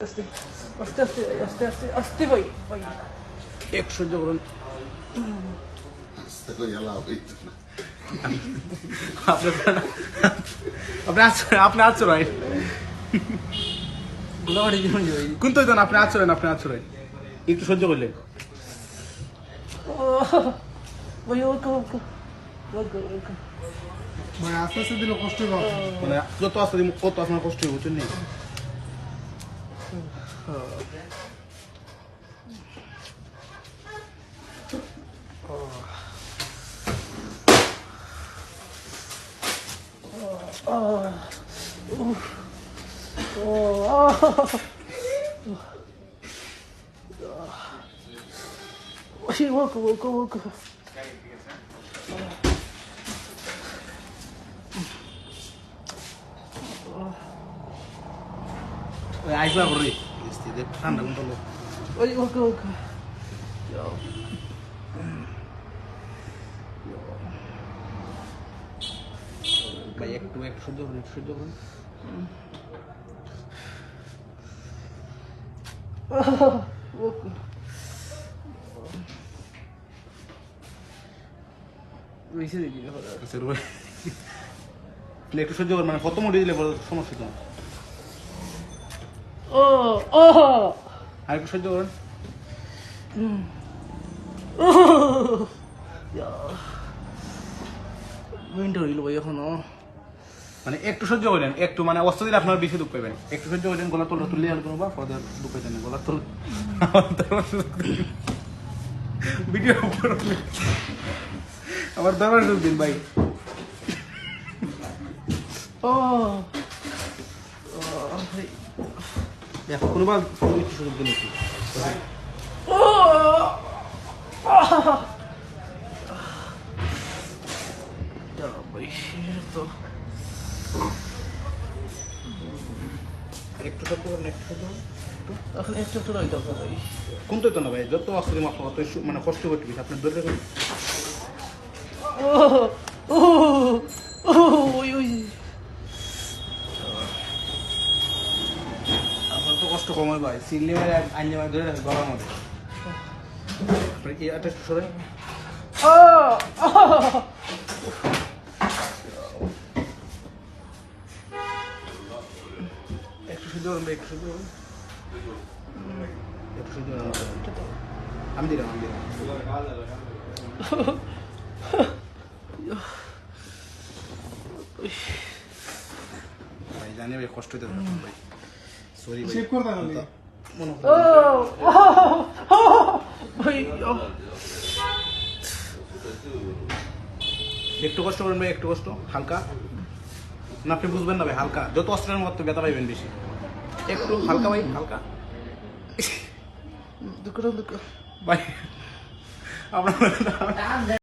আস্তে আস্তে আস্তে আস্তে আস্তে ভাই ভাই এক সহ্য করুন আপনি আচরণ আপনি আচরণ গোলাবাড়ি জীবন ভাই কোন তো আপনি আচরণ আপনি আচরণ একটু সহ্য করলেন ভাই ওকে ওকে ওকে ওকে মানে আস্তে আস্তে দিলে কষ্ট হবে মানে যত আসতে কত আপনার কষ্ট হবে বুঝছেন নি? ওই ওকে ওকে ওকে ওই আইসবা করে ঠান্ডা কোন তোলো ওই ওকে ওকে ভাই একটু একটু সহ্য করুন একটু সহ্য করুন। একটু সহ্য করুন মানে কত মোটে দিলে সমস্যা তো ও ও। আর একটু সহ্য করুন। উইন্টার হইল ভাই এখনও। মানে একটু সহ্য করেন একটু মানে অস্ত্র দিলে আপনার বেশি দুঃখ পাবেন একটু সহ্য করেন গলা তোলা তুললে আর কোনো বা পরে দুঃখ পাইতেন গলা তোল। ভিডিও আমার দরবার সুখ দিন ভাই। ও দেখো কোনোবার একটু সুযোগ দিন একটু ভাই তো একটু একটু সহ্য একটু একটু রাখতে হবে ভাই তো না ভাই যত অস্ত্র দিন আপনার মানে কষ্ট করতে গেছে আপনার রাখুন ও ও ও ওই ওই আপনার তো কষ্ট কম ভাই। সিললে আইনে ভাই ধরে রাখেন গলার মধ্যে। একটু সরে ও একটু একটু একটু আমি দিলাম আমি দিলাম। জানি ভাই কষ্ট থাকুন ভাই। সরি ভাই শেভ করে তাহলে ও ভাই ও একটু কষ্ট করবেন ভাই একটু কষ্ট। হালকা। না আপনি বুঝবেন না ভাই হালকা। যত অস্ত্রের মতো ব্যথা পাইবেন বেশি। একটু হালকা ভাই হালকা। দুঃখ দুঃখ। ভাই আপনার